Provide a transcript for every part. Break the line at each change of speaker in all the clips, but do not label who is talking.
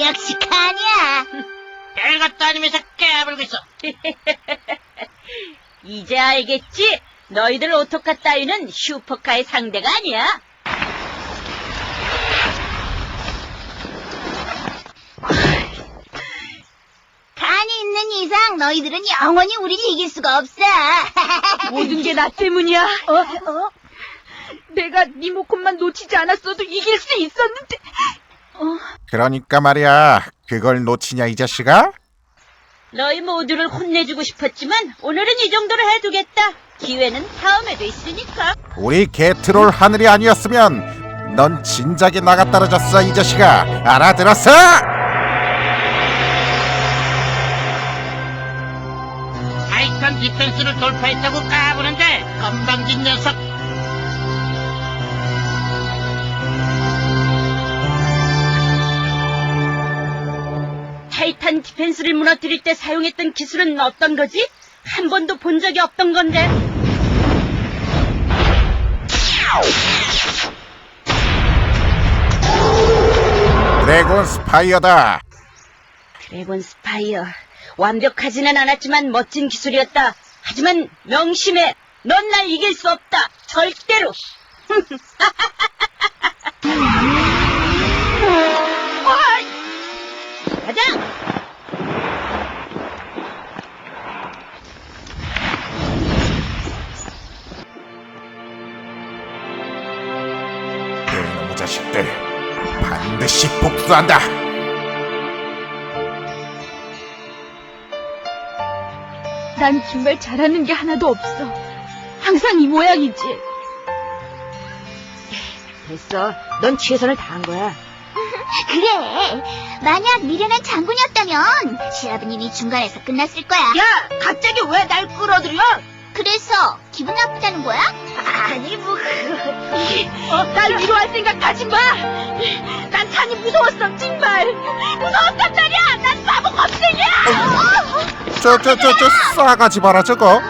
역시 카냐. 별것도 아니면서 깨물고 있어. 이제 알겠지? 너희들 오토카 따위는 슈퍼카의 상대가 아니야.
간이 있는 이상 너희들은 영원히 우리를 이길 수가 없어.
모든 게 나 때문이야.
어? 어?
내가 네 니모콘만 놓치지 않았어도 이길 수 있었는데
그러니까 말이야. 그걸 놓치냐 이 자식아?
너희 모두를 혼내주고 싶었지만 오늘은 이 정도로 해두겠다. 기회는 다음에도 있으니까.
우리 개트롤 하늘이 아니었으면 넌 진작에 나가 떨어졌어 이 자식아. 알아들었어?
타이탄 디펜스를 돌파했다고 까
타이탄 디펜스를 무너뜨릴 때 사용했던 기술은 어떤 거지? 한 번도 본 적이 없던 건데.
드래곤 스파이어다.
드래곤 스파이어. 완벽하지는 않았지만 멋진 기술이었다. 하지만 명심해. 넌 날 이길 수 없다. 절대로.
복수한다.
난 정말 잘하는 게 하나도 없어. 항상 이 모양이지. 됐어. 넌 최선을 다한 거야.
그래. 만약 미련한 장군이었다면 시아버님이 중간에서 끝났을 거야.
야, 갑자기 왜 날 끌어들여?
그래서 기분 나쁘다는 거야?
아니 뭐 어, 날 위로할 생각 하지 마. 난 산이 무서웠어 정말. 무서웠단 말이야. 난 바보 겁쟁이야.
저 저 저 저 싸가지 마라 저거.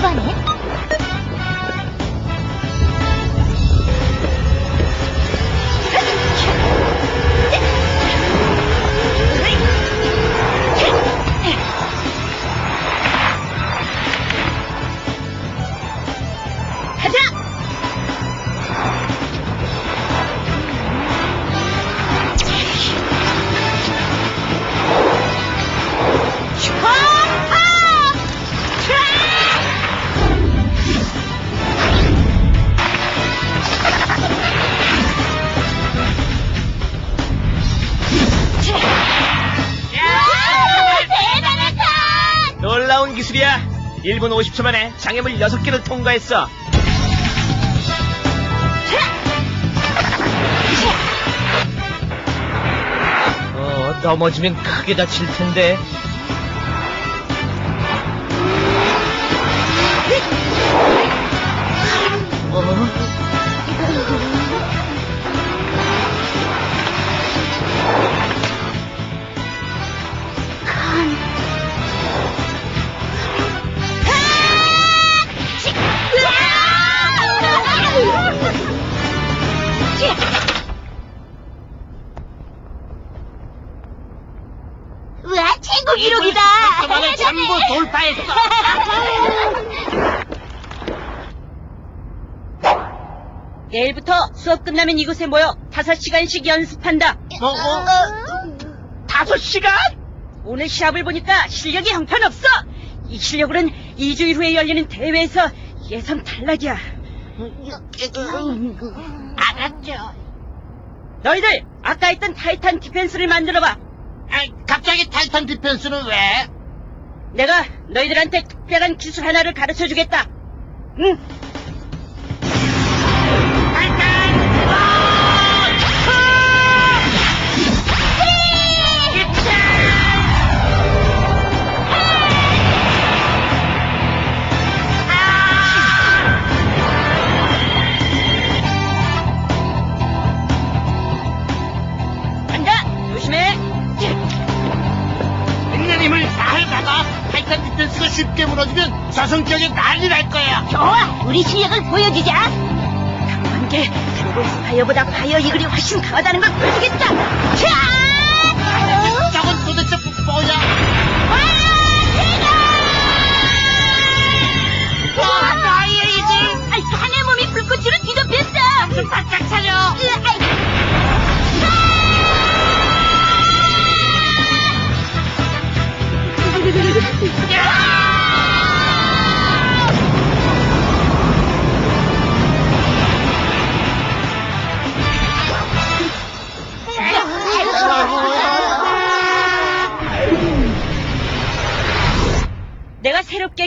이번엔
1분 50초 만에 장애물 6개를 통과했어. 어, 넘어지면 크게 다칠 텐데.
내일부터 수업 끝나면 이곳에 모여 5시간씩 연습한다.
뭐, 뭐?
다섯 시간? 오늘 시합을 보니까 실력이 형편없어. 이 실력으로는 2주일 후에 열리는 대회에서 예선 탈락이야.
알았죠.
너희들 아까 했던 타이탄 디펜스를 만들어봐.
아, 갑자기 타이탄 디펜스는 왜?
내가 너희들한테 특별한 기술 하나를 가르쳐 주겠다. 응.
우리 실력을 보여주자.
한게 드래곤 스파이어보다 파이어 이글이 훨씬 강하다는 걸 보여주겠다. 자!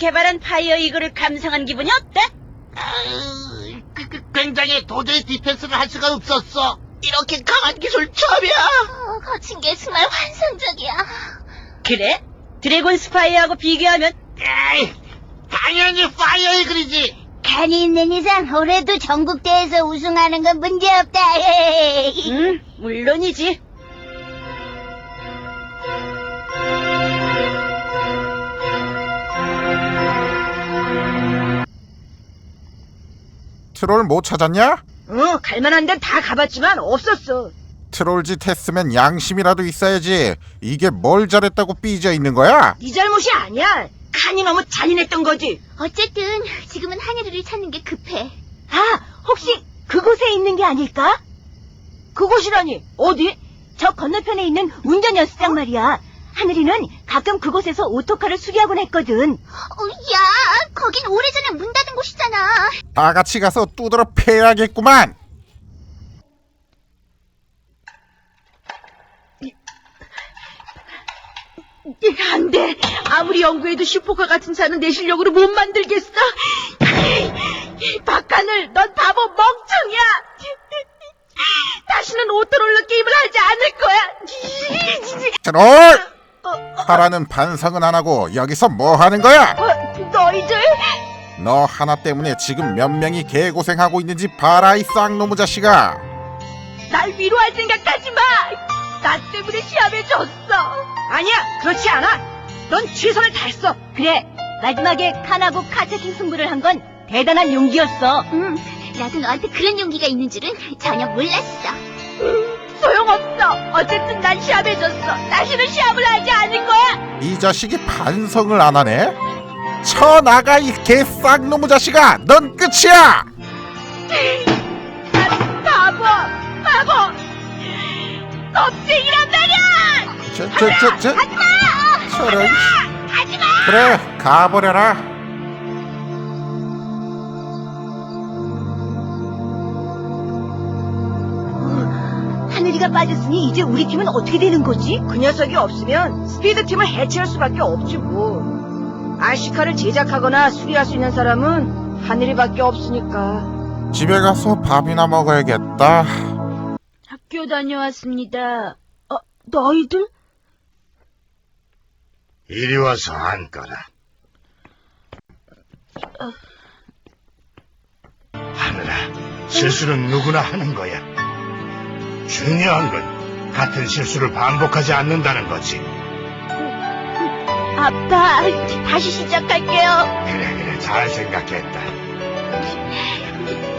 개발한 파이어 이글을 감상한 기분이 어때?
아유, 그, 그, 굉장히 도저히 디펜스를 할 수가 없었어. 이렇게 강한 기술 처음이야.
어, 거친 게 정말 환상적이야.
그래? 드래곤 스파이어하고 비교하면
에이, 당연히 파이어 이글이지.
간이 있는 이상 올해도 전국대회에서 우승하는 건 문제없다.
응, 물론이지.
트롤 못 찾았냐?
어, 갈만한 데는 다 가봤지만 없었어.
트롤 짓 했으면 양심이라도 있어야지. 이게 뭘 잘했다고 삐져 있는 거야?
네 잘못이 아니야. 칸이 너무 잔인했던 거지.
어쨌든 지금은 하늘이를 찾는 게 급해.
아, 혹시 그곳에 있는 게 아닐까? 그곳이라니, 어디? 저 건너편에 있는 운전 연습장 말이야. 하늘이는 가끔 그곳에서 오토카를 수리하곤 했거든.
어, 야, 거긴 오래전에 문 닫은 곳이잖아.
다 같이 가서 두드러 패야겠구만.
안 돼. 아무리 연구해도 슈퍼카 같은 차는 내 실력으로 못 만들겠어. 박하늘, 넌 바보 멍청이야. 다시는 오토롤러 게임을 하지 않을 거야.
트롤!
어,
하라는 반성은 안 하고 여기서 뭐 하는 거야?
너
하나 때문에 지금 몇 명이 개고생하고 있는지 봐라 이 쌍놈의 자식아.
날 위로할 생각하지 마. 나 때문에 시합에 졌어. 아니야, 그렇지 않아. 넌 최선을 다했어. 그래, 마지막에 칸하고 카체킹 승부를 한 건 대단한 용기였어.
응, 나도 너한테 그런 용기가 있는 줄은 전혀 몰랐어.
소용없어. 어쨌든 난 시합에 졌어. 다시는 시합을 하지 않을 거야.
이 자식이 반성을 안 하네? 쳐 나가 이 개쌍놈의 자식아. 넌 끝이야.
난 바보, 바보. 겁쟁이란 말이야.
저저저 저. 저런. 그래 가버려라.
하늘이가 빠졌으니 이제 우리 팀은 어떻게 되는 거지? 그 녀석이 없으면 스피드 팀을 해체할 수밖에 없지 뭐. 아시카를 제작하거나 수리할 수 있는 사람은 하늘이밖에 없으니까.
집에 가서 밥이나 먹어야겠다.
학교 다녀왔습니다. 어, 너희들?
이리 와서 앉거라. 하늘아, 실수는 누구나 하는 거야. 중요한 건 같은 실수를 반복하지 않는다는 거지.
아빠, 다시 시작할게요.
그래, 그래, 잘 생각했다.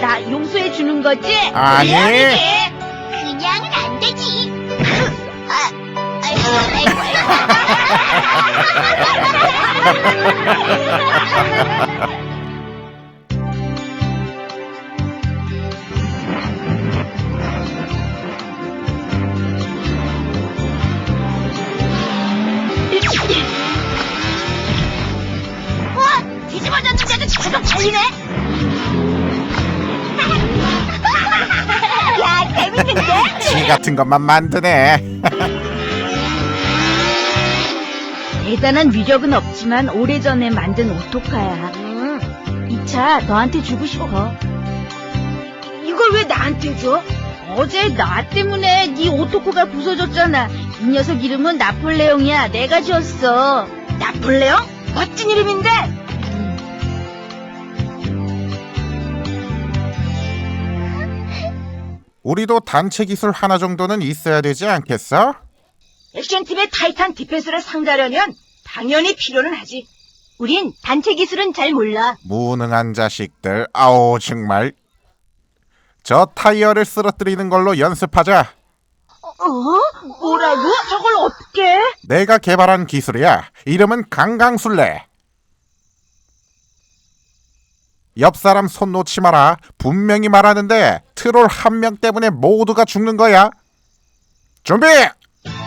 나 용서해 주는 거지?
아니.
그냥은 안 되지. 아, 아이고, 아이고.
또
지 같은 것만 만드네.
대단한 위력은 없지만 오래전에 만든 오토카야. 이 차 너한테 주고 싶어. 이걸 왜 나한테 줘? 어제 나 때문에 네 오토코가 부서졌잖아. 이 녀석 이름은 나폴레옹이야. 내가 지었어. 나폴레옹? 멋진 이름인데.
우리도 단체 기술 하나 정도는 있어야 되지 않겠어?
액션팀의 타이탄 디펜스를 상대하려면 당연히 필요는 하지. 우린 단체 기술은 잘 몰라.
무능한 자식들. 아우 정말. 저 타이어를 쓰러뜨리는 걸로 연습하자.
어? 뭐라고? 저걸 어떻게?
내가 개발한 기술이야. 이름은 강강술래. 옆 사람 손 놓지 마라. 분명히 말하는데 트롤 한 명 때문에 모두가 죽는 거야. 준비!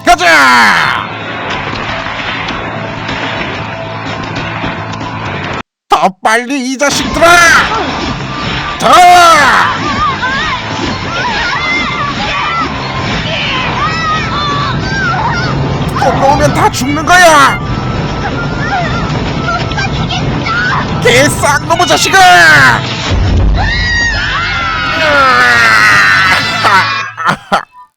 가자! 더 빨리 이 자식들아! 더! 또 놓으면 다 죽는 거야! 개쌍 너무 자식아!